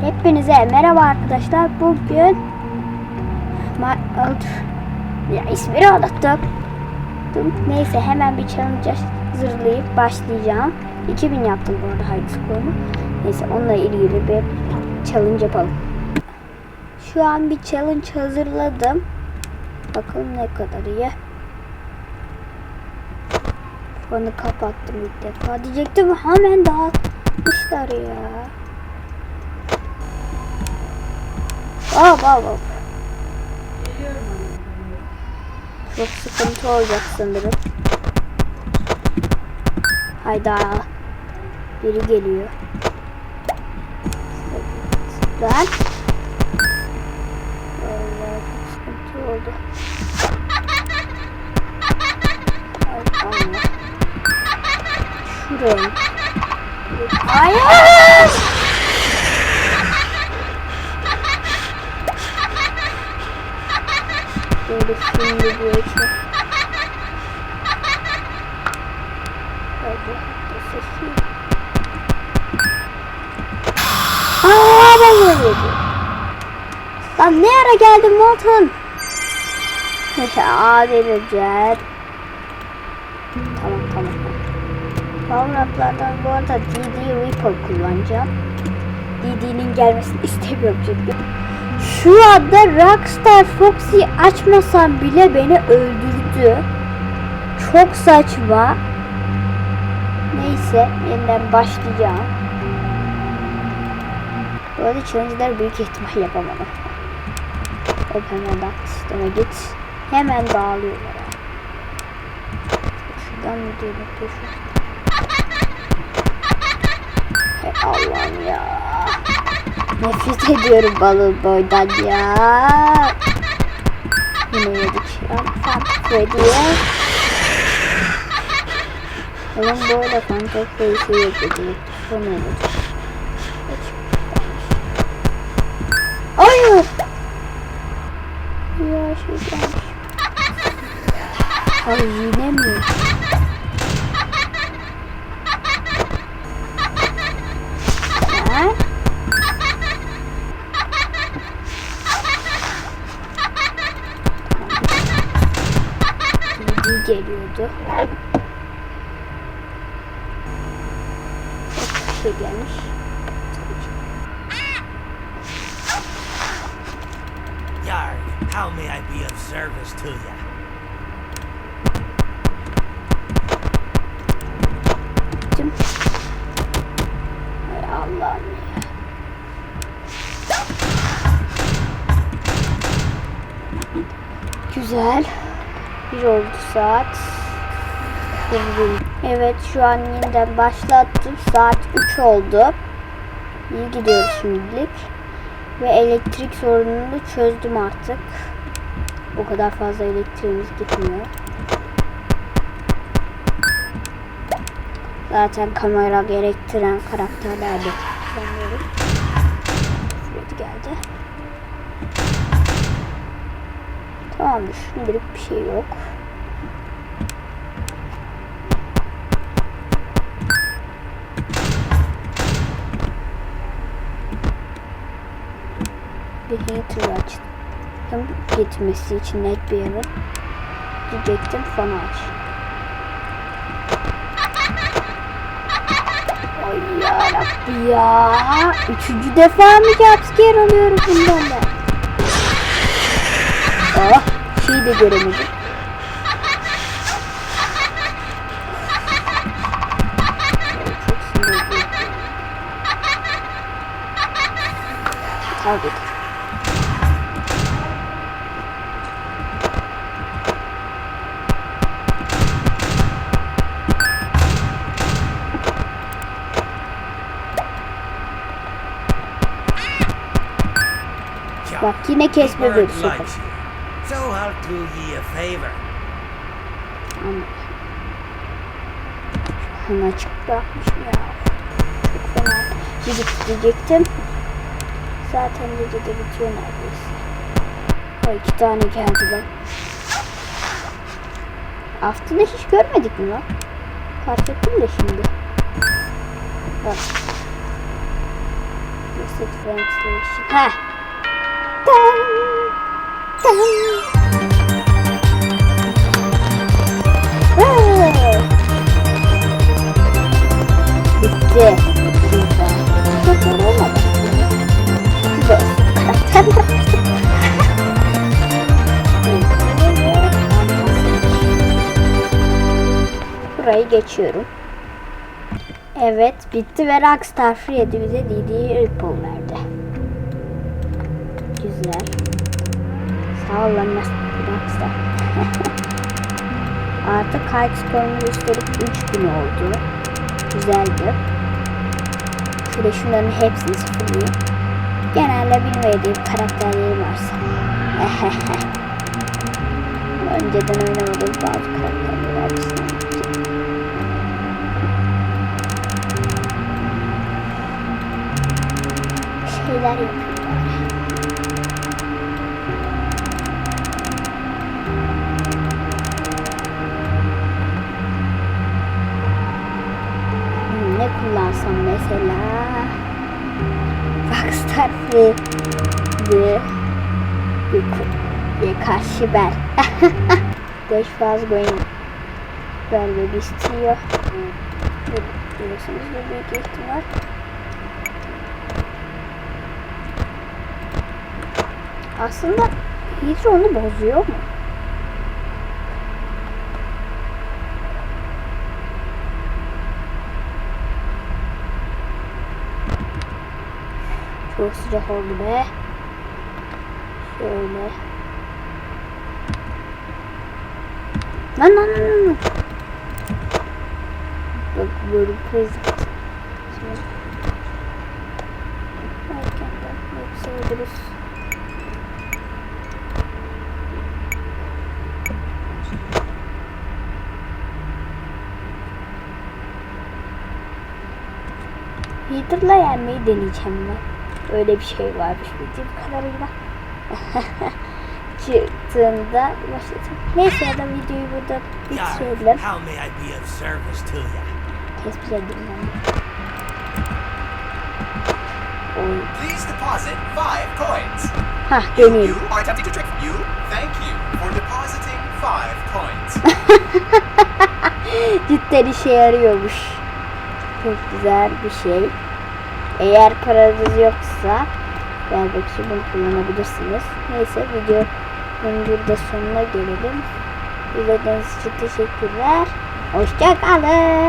Hepinize merhaba arkadaşlar. Bugün ya ismini unuttum. Neyse hemen bir challenge hazırlayıp başlayacağım. 2000 yaptım bu arada high score'umu. Neyse onunla ilgili bir challenge yapalım. Şu an bir challenge hazırladım. Bakalım ne kadar iyi. Fanı kapattım ilk defa. Diyecektim hemen dağıtmışlar ya. Hop hop hop. Çok sıkıntı olacak sanırım. Hayda. Biri geliyor. Ben. Vallahi çok sıkıntı oldu. Şuraya. Hayır. Ben böyle Lan ne ara geldin Molten? Aa vereceğiz. Tamam tamam. Power up'lardan bu arada DD Reaper kullanacağım. DD'nin gelmesini istemiyorum çünkü. Şu anda Rockstar Foxy açmasam bile beni öldürdü. Çok saçma. Neyse yeniden başlayacağım. Bu arada challenge'ları büyük ihtimal yapamadım. Hop hemen bak sisteme git. Hemen dağılıyorlar. Şuradan mı bakıyor Hey Allah'ım ya. Nefret ediyorum balon boydan ya. Yine yedik. Phantom Freddy'ye. Balon boyla Phantom Freddy'yi yedik. Sonra yedik. Hayır. Yine mi? Ha? Bilgi geliyordu. Çok şey gelmiş. Yarg, how may I be of service to you? Gittim. Hay Allah'ım. Güzel. Bir oldu saat. Evet şu an yeniden başlattım. Saat 3 oldu. İyi gidiyoruz şimdilik. Ve elektrik sorununu çözdüm artık. O kadar fazla elektriğimiz gitmiyor. Zaten kamera gerektiren karakterlerde kullanıyorum. Freddy geldi. Tamamdır. Şimdilik bir şey yok. Bir hater açtım. Gitmesi için net bir yere. Diyecektim fanı aç. Ay yarabbi ya. Üçüncü defa mı jumpscare alıyorum bundan ben? Ah, şeyi de göremedim. Çok sinirliyim. Tabii Bak yine kesme favor. Ama açık bırakmışım ya. Çok fena. Gidip diyecektim. Zaten gece de bitiyor neredeyse. O iki tane geldi lan. Aslında hiç görmedik mi lan? Fark ettim de şimdi. Bak. Reset ventilation. Heh. Tan. Hey. Bitti. Çok zor olmadı. Güzel. Karakterler. Burayı geçiyorum. Evet bitti ve Rockstar Freddy bize DD Ripple verdi. Güzel. Lan Rockstar. Artık kayıt skorunu gösterip 3 gün oldu. Güzeldi. Şöyle şunların hepsini sıfırlayayım. Genelde bilmediğim karakterlerim varsa. Önceden oynamadığım bazı karakterleri açısından. şeyler yapıyorlar. Kullansam mesela? Rockstar Freddy bir karşı ben. Dash was going well ve CEO. Biliyorsunuz da büyük ihtimal. Aslında Hydra onu bozuyor mu? Çok sıcak oldu be. Şöyle. Lan lan lan lan. Bak böyle prezent. Şimdi. Erkenden yükseliriz. Hitler'la yenmeyi deneyeceğim ben. Öyle bir şey varmış bildiğim kadarıyla. Çıktığında başladım. Neyse ya da videoyu burada bitirelim. how may I be of service to you? Tespit edeyim ben. Please deposit five coins. Hah You deneyelim. are attempting to trick you. Thank you for depositing five coins. Cidden işe yarıyormuş. Çok güzel bir şey. Eğer paranız yoksa belki bunu kullanabilirsiniz. Neyse videonun burada sonuna gelelim. İzlediğiniz için teşekkürler. Hoşçakalın.